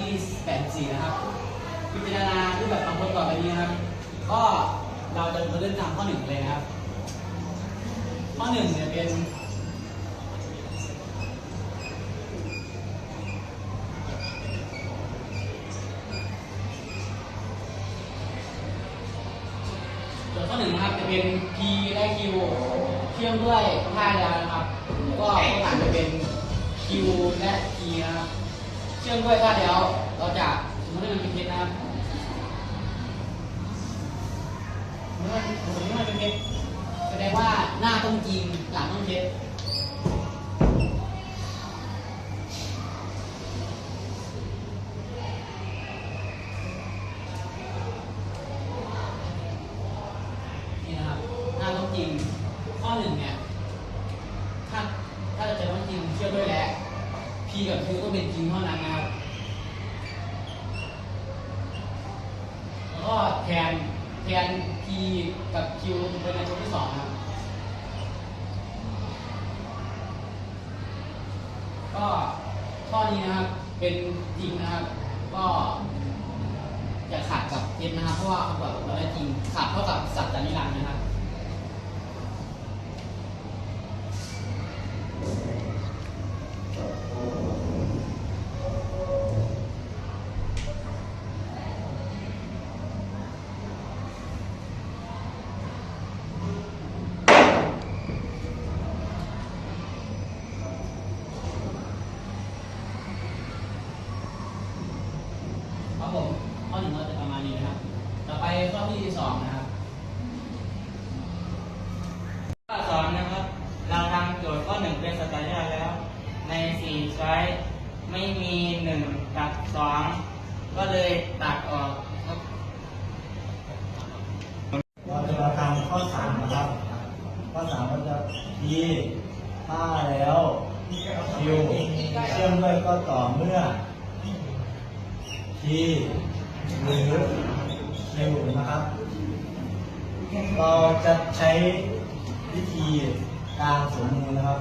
ที่84นะครับพิจารณารูปแบบคำพูดต่อไปนี้นะครับ ก็เราจะมาเริ่มตามข้อหนึ่งเลยนะครับ ข้อหนึ่งเนี่ยเป็นข้อหนึ่งนะครับจะเป็น P และ Q เชื่อมด้วยท่ายาวนะครับ ก็ข้อหลังจะเป็น Q และ P นะครับ เชื่อมด้วยท่าเดียวเราจะสมมติว่ามันเป็นเพชรนะครับสมมติว่าสมมติว่ามันเป็นเพชรแสดงว่าหน้าต้องจริงหลังต้องเพชรนี่นะครับหน้าต้องจริงข้อหนึ่งเนี่ย ถ้าถ้าจะต้องจริงเชื่อมด้วยและ P กับ Q ต้องเป็นจริงเท่านั้นนะครับแล้วก็แทนแทน P กับ Q เป็นในตัวที่สองนะครับ ก็ข้อนี้นะครับเป็นจริงนะครับ ก็จะขัดกับเท็จนะครับ เพราะว่าคำตอบเราได้จริงขัดเท่ากับสัจจานิรันดร์นะครับ ครับผมข้อหนึ่งเราจะประมาณนี้นะครับ ต่อไปข้อที่สองนะครับข้อสองนะครับ เราทำโจทย์ข้อหนึ่งเป็นสแตนดาร์แล้ว ในสี่ช้อยไม่มีหนึ่งกับสองก็เลยตัดออกครับเราจะมาทำข้อสามนะครับ ข้อสามก็จะยีถ้าแล้วคิวเชื่อมด้วยก็ต่อเมื่อ ทีหรือคิวนะครับ เราจะใช้วิธีการสมมูลนะครับ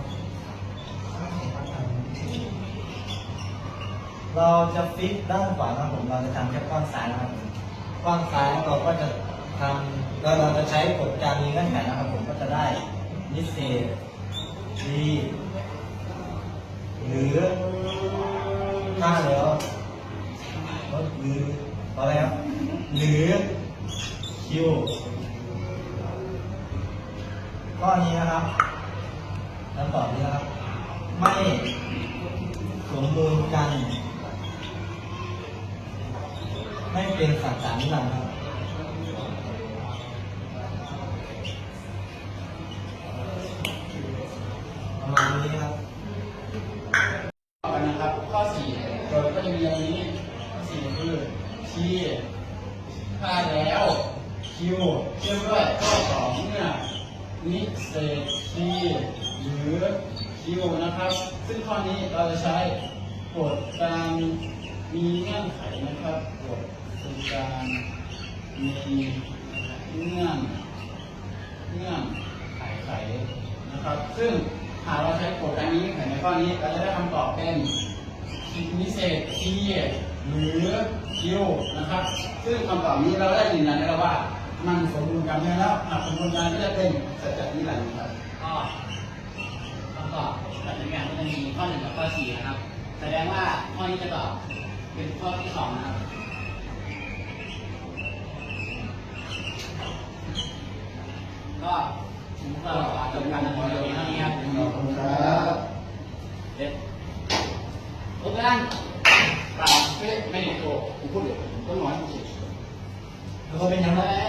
เราจะฟิกด้านขวานะครับผม เราจะทำแค่ก้อนซ้ายนะครับก้อนซ้ายเราก็จะทำแล้วเราจะใช้กฎการมีเงื่อนไขนะครับผมก็จะได้นิเศษดีหรือถ้าแล้ว อะไรครับ หรือคิวข้อนี้นะครับคำตอบนี้นะครับ ไม่สมบูรณ์กัน ไม่เป็นสัจจานิรันดร์ครับประมาณนี้ครับ ต่อไปนะครับ ข้อสี่โจทย์ก็จะมีอย่างนี้ข้อสี่คือ ชี้ถ้าแล้วคิวเชื่อมด้วยข้อสองเนี่ยนิเศษทีหรือคิวนะครับ ซึ่งข้อนี้เราจะใช้กฎการมีเงื่อนไขนะครับกฎการมีเงื่อนเงื่อนไขไขนะครับ ซึ่งหากเราใช้กฎการมีเงื่อนไขในข้อนี้เราจะได้คำตอบเป็นพิเศษ T หรือคิวนะครับ ซึ่งคำตอบนี้เราได้ยืนยันแล้วว่า มันสมบูรณ์กันแล้วหากสมบูรณ์กันก็จะเป็นสัจจนิรันดร์ครับก็คำตอบสัจจนิรันดร์ก็จะมีข้อหนึ่งกับข้อสี่นะครับ แสดงว่าข้อนี้จะตอบเป็นข้อที่สองนะครับ 后边墙呢？